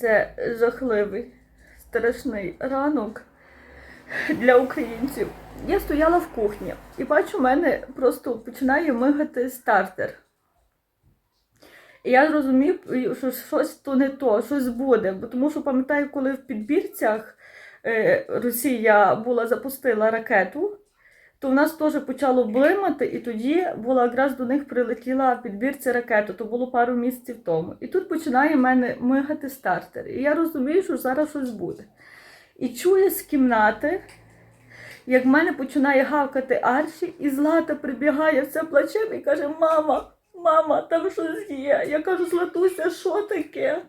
Це жахливий, страшний ранок для українців. Я стояла в кухні і бачу, в мене просто починає мигати стартер. І я зрозумів, що щось то не то, щось буде. Бо тому що пам'ятаю, коли в підбірцях е, Росія була запустила ракету, то в нас теж почало блимати, і тоді була якраз до них прилетіла підбірця ракету, то було пару місяців тому. І тут починає в мене мигати стартер. І я розумію, що зараз щось буде. І чую з кімнати, як в мене починає гавкати Арші, і Злата прибігає все плачем і каже: Мама, мама, там щось є. Я кажу, Златуся, що таке?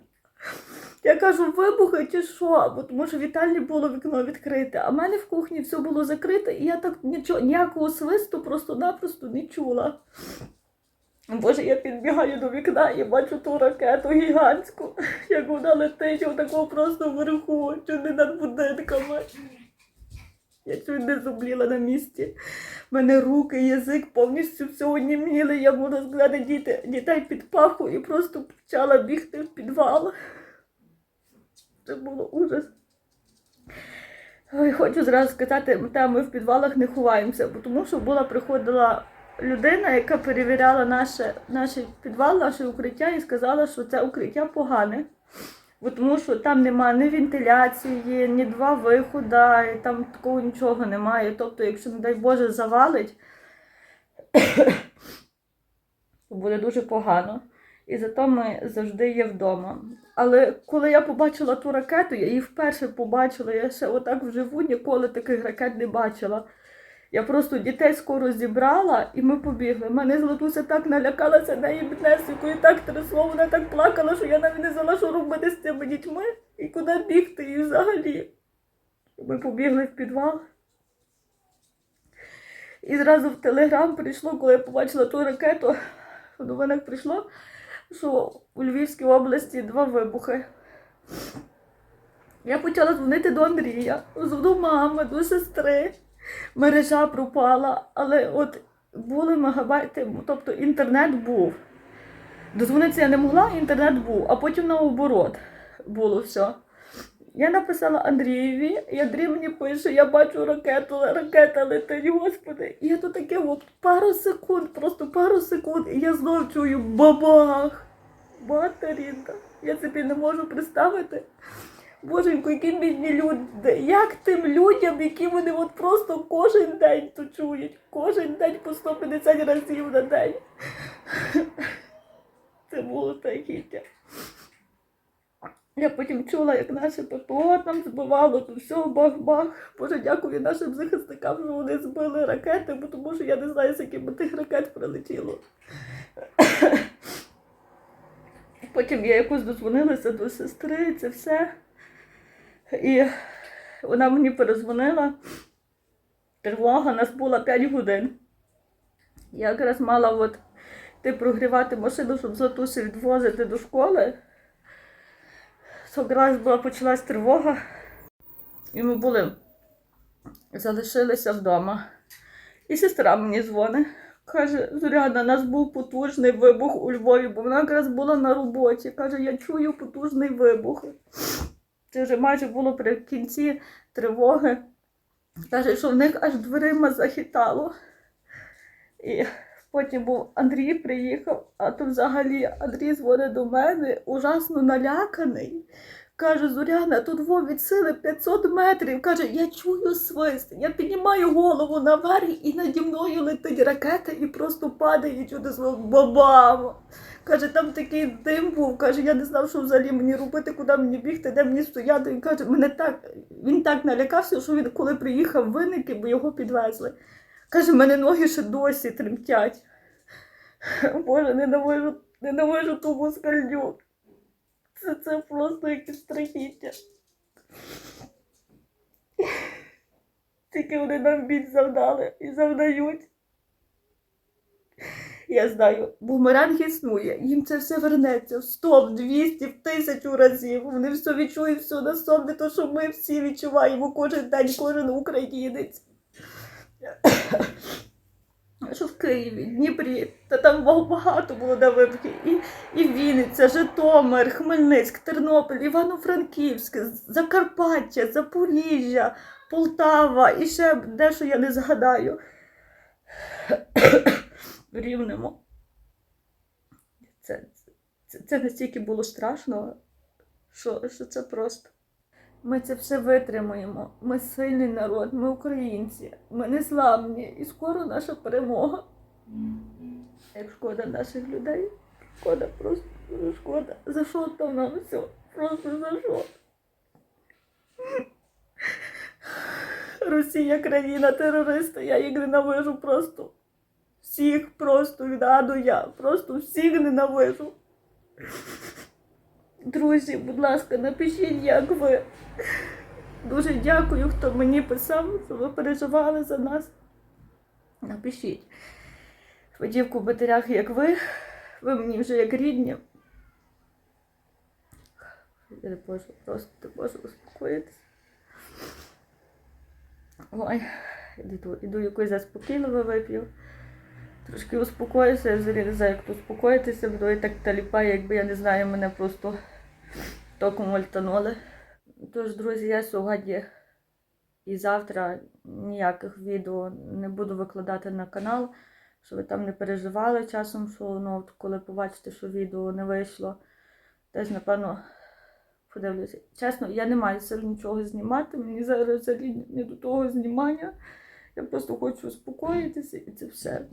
Я кажу, вибухи чи що? Тому що вітальні було вікно відкрите, а в мене в кухні все було закрите, і я так нічого, ніякого свисту просто-напросто не чула. Боже, я підбігаю до вікна і бачу ту ракету гігантську, як вона летить отако просто вверху, чи не над будинками. Я чуть не зубліла на місці. У мене руки, язик повністю все оніміли. Я можу сказати діти, дітей під паху і просто почала бігти в підвал. Це було ужас. Ой, хочу зразу сказати, та ми в підвалах не ховаємося, бо тому що була приходила людина, яка перевіряла наше, наш підвал, наше укриття, і сказала, що це укриття погане. Бо тому що там немає ні вентиляції, ні два виходи, і там такого нічого немає. Тобто, якщо, не дай Боже, завалить, то буде дуже погано. І зато ми завжди є вдома. Але коли я побачила ту ракету, я її вперше побачила, я ще отак вживу ніколи таких ракет не бачила. Я просто дітей скоро зібрала і ми побігли. Мене Златуся так налякалася неї біднесенькою, так трясло, вона так плакала, що я навіть не знала, що робити з цими дітьми і куди бігти і взагалі. Ми побігли в підвал. І зразу в телеграм прийшло, коли я побачила ту ракету, в новинах прийшло, що у Львівській області два вибухи. Я почала дзвонити до Андрія, до мами, до сестри. Мережа пропала, але от були мегабайти, тобто інтернет був. Дозвонитися я не могла, інтернет був, а потім наоборот було все. Я написала Андрієві, і Андрій мені пише, я бачу ракету, ракета летить, господи. І я тут таке от пару секунд, просто пару секунд, і я знов чую бабах. Матерінка. Я собі не можу представити. Боженько, які бідні люди. Як тим людям, які вони от просто кожен день то чують, кожен день по 150 разів на день. Це було страхіття. Я потім чула, як наше ППО там збивало, то все, бах-бах. Боже, дякую нашим захисникам, що вони збили ракети, бо тому що я не знаю, з якими тих ракет прилетіло. Потім я якось дозвонилася до сестри, це все. І вона мені перезвонила. Тривога нас була 5 годин. Я якраз мала от йти прогрівати машину, щоб Златусю відвозити до школи. Якраз була почалась тривога, і ми були, залишилися вдома. І сестра мені дзвонить. Каже, Зоряна, у нас був потужний вибух у Львові, бо вона якраз була на роботі. Каже, я чую потужний вибух. Це вже майже було при кінці тривоги. Каже, що в них аж дверима захитало. І потім був Андрій приїхав, а то взагалі Андрій дзвонить до мене, ужасно наляканий. Каже, Зоряна, тут во від сили 500 метрів. Каже, я чую свист. Я піднімаю голову наверх і наді мною летить ракета і просто падає чудо слово бабам. Каже, там такий дим був. Каже, я не знав, що взагалі мені робити, куди мені бігти, де мені стояти. Він каже, мене так, він так налякався, що він, коли приїхав виники, бо його підвезли. Каже, мене ноги ще досі тремтять. Боже, ненавижу, ненавижу ту москальню. Це, це просто якесь страхіття. Тільки вони нам біль завдали і завдають. Я знаю, бумеранг існує, їм це все вернеться в 100, в 200, в тисячу разів. Вони все відчують, все на собі, то що ми всі відчуваємо кожен день, кожен українець. Що в Києві, Дніпрі, та там багато було випадків. І, і Вінниця, Житомир, Хмельницьк, Тернопіль, Івано-Франківськ, Закарпаття, Запоріжжя, Полтава і ще дещо я не згадаю. Рівнемо. Це, це, це настільки було страшно, що, що це просто. Ми це все витримаємо. Ми сильний народ, ми українці, ми незламні, і скоро наша перемога. Як шкода наших людей. Шкода, просто шкода. За що там нам все? Просто за що? Росія країна терориста, я їх ненавижу просто. Всіх просто відраду я. Просто всіх ненавижу. Друзі, будь ласка, напишіть, як ви. Дуже дякую, хто мені писав, що ви переживали за нас. Напишіть. Водівку в батарях, як ви. Ви мені вже як рідні. Я не можу, просто не можу успокоїтися. Ой, іду, іду якось заспокійливо вип'ю. Трошки успокоюся, я взагалі не знаю, як успокоїтися, бо я так таліпаю, якби я не знаю, мене просто током вальтанули. Тож, друзі, я сьогодні і завтра ніяких відео не буду викладати на канал, щоб ви там не переживали часом, що ну, коли побачите, що відео не вийшло, теж, напевно, подивлюся. Чесно, я не маю сил нічого знімати, мені зараз взагалі не до того знімання. Я просто хочу успокоїтися і це все.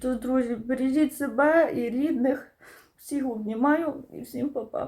Тож, друзі, бережіть себе і рідних. Всіх обнімаю і всім па-па.